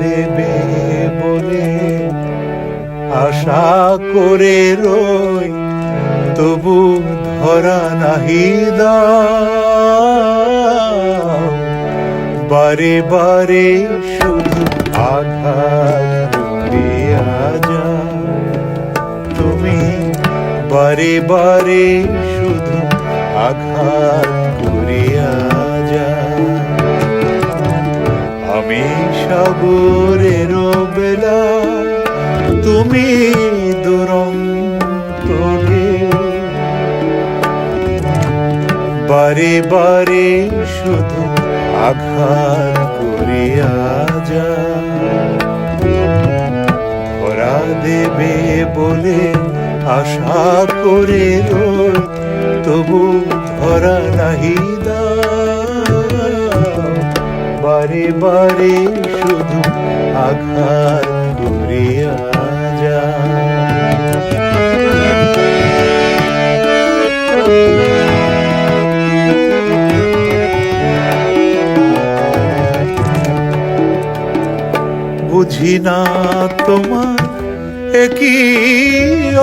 দেবে বলে আশা করে রই, তবু ধরা নাহি বারে বারে শুধু আঘাত যা তুমি বারে বারে শুধু আঘাত করিয়া সাগরের বেলা তুমি দুরন্ত। বারে বারে শুধু আঘাত করিয়া যা ধরা দেবে বলে আশা করে তবু ধরা নাহি দাও। বারে বারে শুধু আঘাত করিয়া বুঝি না তোমার একই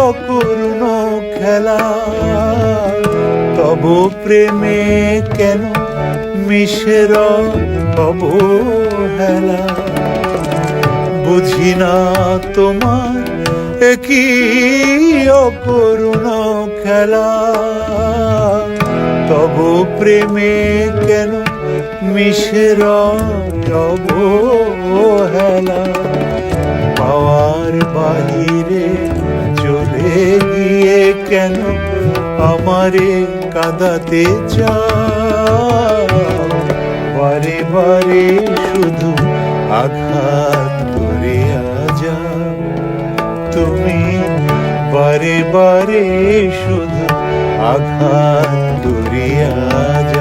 অপূর্ণ খেলা তব প্রেমে কেন মিশের অবহেলা বুঝি না তোমার একই অপূর্ণ খেলা। তব প্রেমে কেন মিশের অবহেলা পাওয়ার বাহিরে চলে গিয়ে কেন আমারে কাঁদাতে চাও বারে শুধু আঘাত করে আজা তুমি বারে বারে শুধু আঘাত করে যাও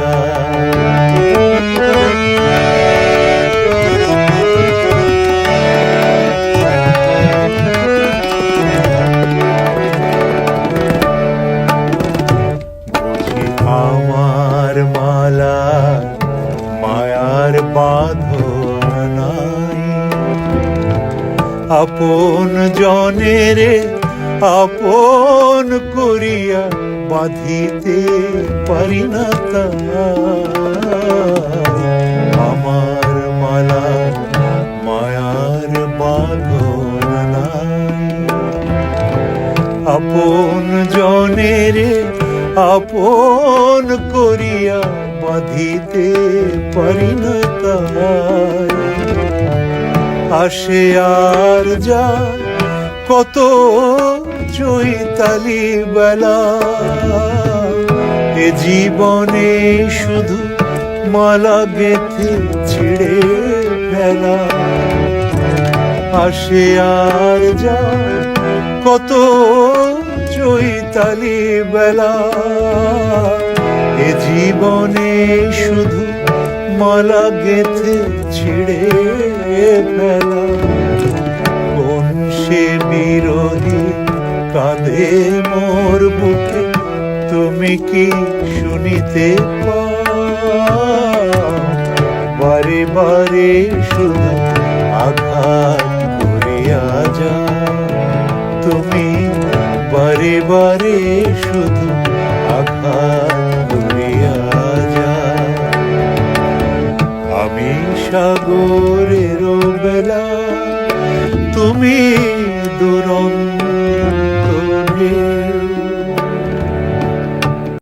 বাঁধন নাই আপন জনের আপন করিয়া বাঁধিতে পারি না আমার মালা মায়ার বাঁধন আপন জনের আপন করিয়া বাঁধিতে পরিণত আসে আর যা কত চৈতালি বেলা। এ জীবনে শুধু মালা গেথে ছিড়ে ফেলা। আসে আর যা কত চৈতালি বেলা। এ জীবনে শুধু মালা গেথে ছিড়ে ফেলা। কোন সে বিরোহী কাঁদে মোর বুকে, তুমি কি শুনিতে বারে বারে শুধু আঘাত করিয়া যা তুমি বারে বারে শুধু তুমি